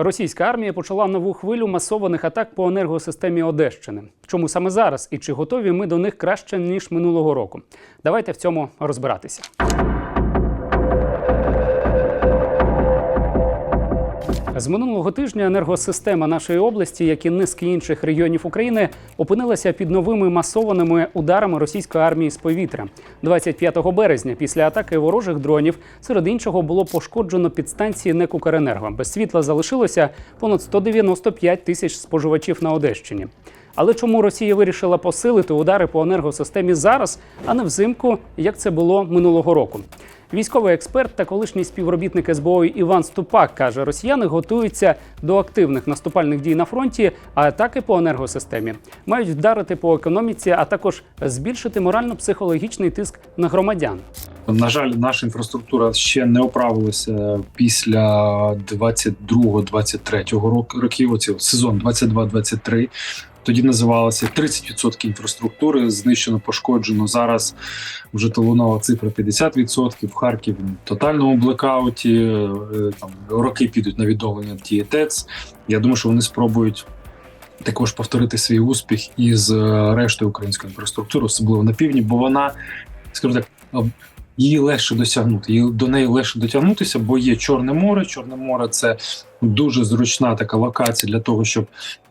Російська армія почала нову хвилю масованих атак по енергосистемі Одещини. Чому саме зараз і чи готові ми до них краще ніж минулого року? Давайте в цьому розбиратися. З минулого тижня енергосистема нашої області, як і низки інших регіонів України, опинилася під новими масованими ударами російської армії з повітря. 25 березня, після атаки ворожих дронів, серед іншого було пошкоджено підстанції НЕК «Укренерго». Без світла залишилося понад 195 тисяч споживачів на Одещині. Але чому Росія вирішила посилити удари по енергосистемі зараз, а не взимку, як це було минулого року? Військовий експерт та колишній співробітник СБО Іван Ступак каже, росіяни готуються до активних наступальних дій на фронті, а атаки по енергосистемі мають вдарити по економіці, а також збільшити морально-психологічний тиск на громадян. На жаль, наша інфраструктура ще не оправилася після 22-23 року років. Оці сезон 22-23. Тоді називалося 30% інфраструктури знищено, пошкоджено. Зараз вже лунала цифра 50%. В Харків в тотальному блекауті. е, Там роки підуть на відновлення тієї ТЕЦ. Я думаю, що вони спробують. Також повторити свій успіх із е, рештою української інфраструктури, особливо на півдні, бо вона, скажімо так, її легше досягнути. Її до неї легше дотягнутися, бо є Чорне море. Чорне море це дуже зручна така локація для того, щоб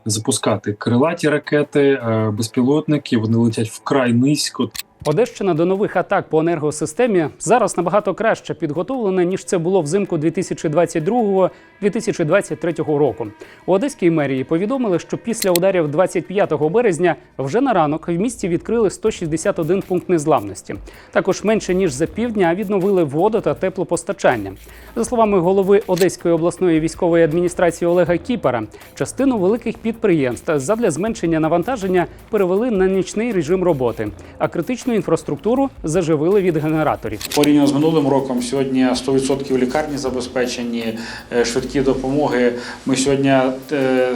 запускати крилаті ракети, е, безпілотники. Вони летять вкрай низько. Одещина до нових атак по енергосистемі зараз набагато краще підготовлена, ніж це було взимку 2022-2023 року. У Одеській мерії повідомили, що після ударів 25 березня вже на ранок в місті відкрили 161 пункт незламності. Також менше ніж за півдня відновили воду та теплопостачання. За словами голови Одеської обласної військової адміністрації Олега Кіпера, частину великих підприємств задля зменшення навантаження перевели на нічний режим роботи, а критичну інфраструктуру заживили від генераторів. Порівняно з минулим роком, сьогодні 100% лікарні забезпечені, е, швидкі допомоги. Ми сьогодні е,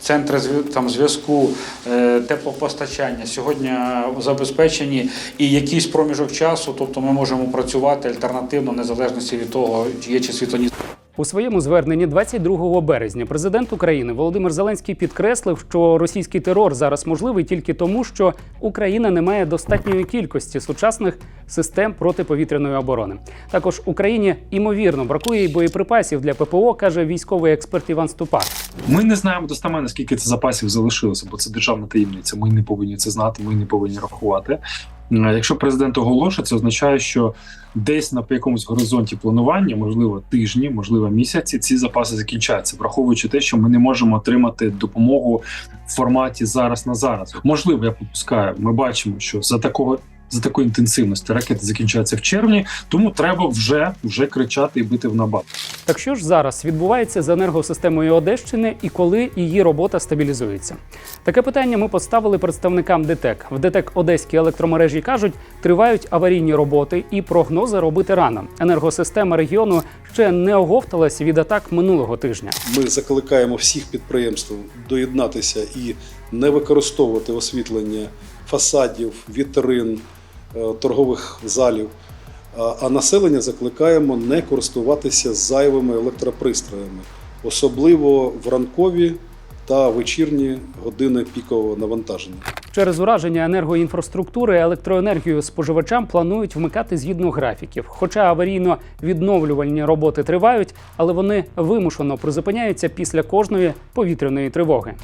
центри там, зв'язку, е, теплопостачання сьогодні забезпечені і якийсь проміжок часу, тобто ми можемо працювати альтернативно, незалежності від того, чи є чи світлоні У своєму зверненні 22 березня президент України Володимир Зеленський підкреслив, що російський терор зараз можливий тільки тому, що Україна не має достатньої кількості сучасних систем протиповітряної оборони. Також Україні імовірно бракує боєприпасів для ППО, каже військовий експерт Іван Ступак. Ми не знаємо достеменно, скільки це запасів залишилося, бо це державна таємниця. Ми не повинні це знати, ми не повинні рахувати. Е, Якщо президент оголошує, це означає, що десь на якомусь горизонті планування, можливо, тижні, можливо, місяці, ці запаси закінчаються, враховуючи те, що ми не можемо отримати допомогу в форматі зараз на зараз. Можливо, я пропускаю. Ми бачимо, що за такого. За такої інтенсивності ракети закінчаються в червні, тому треба вже вже кричати і бити в набат. Так що ж зараз відбувається з енергосистемою Одещини і коли її робота стабілізується? Таке питання ми поставили представникам ДТЕК. В ДТЕК Одеські електромережі кажуть, тривають аварійні роботи і прогнози робити рано. Енергосистема регіону ще не оговталась від атак минулого тижня. Ми закликаємо всіх підприємств доєднатися і не використовувати освітлення фасадів, вітрин, торгових залів. А- населення закликаємо не користуватися зайвими електропристроями, особливо в ранкові та вечірні години пікового навантаження. Через ураження енергоінфраструктури електроенергію споживачам планують вмикати згідно графіків. Хоча аварійно відновлювальні роботи тривають, але вони вимушено призупиняються після кожної повітряної тривоги.